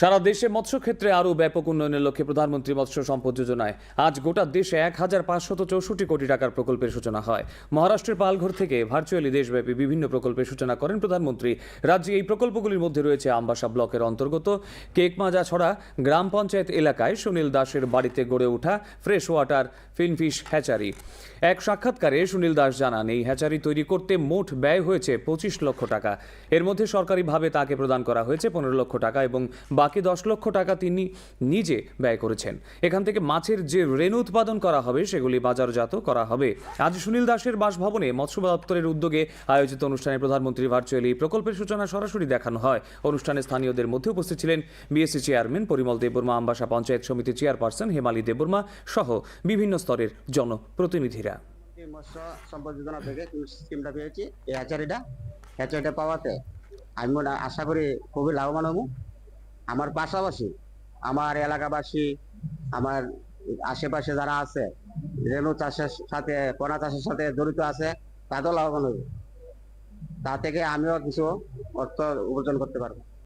সারা দেশে মৎস্য ক্ষেত্রে আরও ব্যাপক উন্নয়নের লক্ষ্যে প্রধানমন্ত্রী মৎস্য সম্পদ যোজনায় আজ গোটা দেশে এক হাজার পাঁচশত চৌষট্টি কোটি টাকার প্রকল্পের সূচনা হয়। মহারাষ্ট্রের পালঘর থেকে ভার্চুয়ালি দেশব্যাপী বিভিন্ন প্রকল্পের সূচনা করেন প্রধানমন্ত্রী। রাজ্যে এই প্রকল্পগুলির মধ্যে রয়েছে আম্বাসা ব্লকের অন্তর্গত কেকমাজা ছড়া গ্রাম পঞ্চায়েত এলাকায় সুনীল দাসের বাড়িতে গড়ে ওঠা ফ্রেশ ওয়াটার ফিনফিশ হ্যাচারি। এক সাক্ষাৎকারে সুনীল দাস জানান, এই হ্যাচারি তৈরি করতে মোট ব্যয় হয়েছে পঁচিশ লক্ষ টাকা। এর মধ্যে সরকারিভাবে তাকে প্রদান করা হয়েছে পনেরো লক্ষ টাকা এবং বাকি দশ লক্ষ টাকা তিনি নিজে ব্যয় করেছেন। এখান থেকে মাছের যে রেণু উৎপাদন করা হবে, সেগুলি বাজারজাত করা হবে। আজ সুনীল দাসের বাসভবনে মৎস্য দপ্তরের উদ্যোগে আয়োজিত অনুষ্ঠানে প্রধানমন্ত্রী ভার্চুয়ালি প্রকল্পের সূচনা সরাসরি দেখানো হয়। অনুষ্ঠানে স্থানীয়দের মধ্যে উপস্থিত ছিলেন BSC chairman Parimal Debbarma, Ambassa panchayat samiti chairperson Hemali Debbarma সহ বিভিন্ন স্তরের জনপ্রতিনিধিরা। পাওয়াতে আমি আশা করি খুবই লাভবান হব। আমার পাশাপাশি আমার এলাকাবাসী, আমার আশেপাশে যারা আছে, রেণু চাষের সাথে কণা চাষের সাথে জড়িত আছে তাদের লাভবান হবে। তা থেকে আমিও কিছু অর্থ উপার্জন করতে পারব।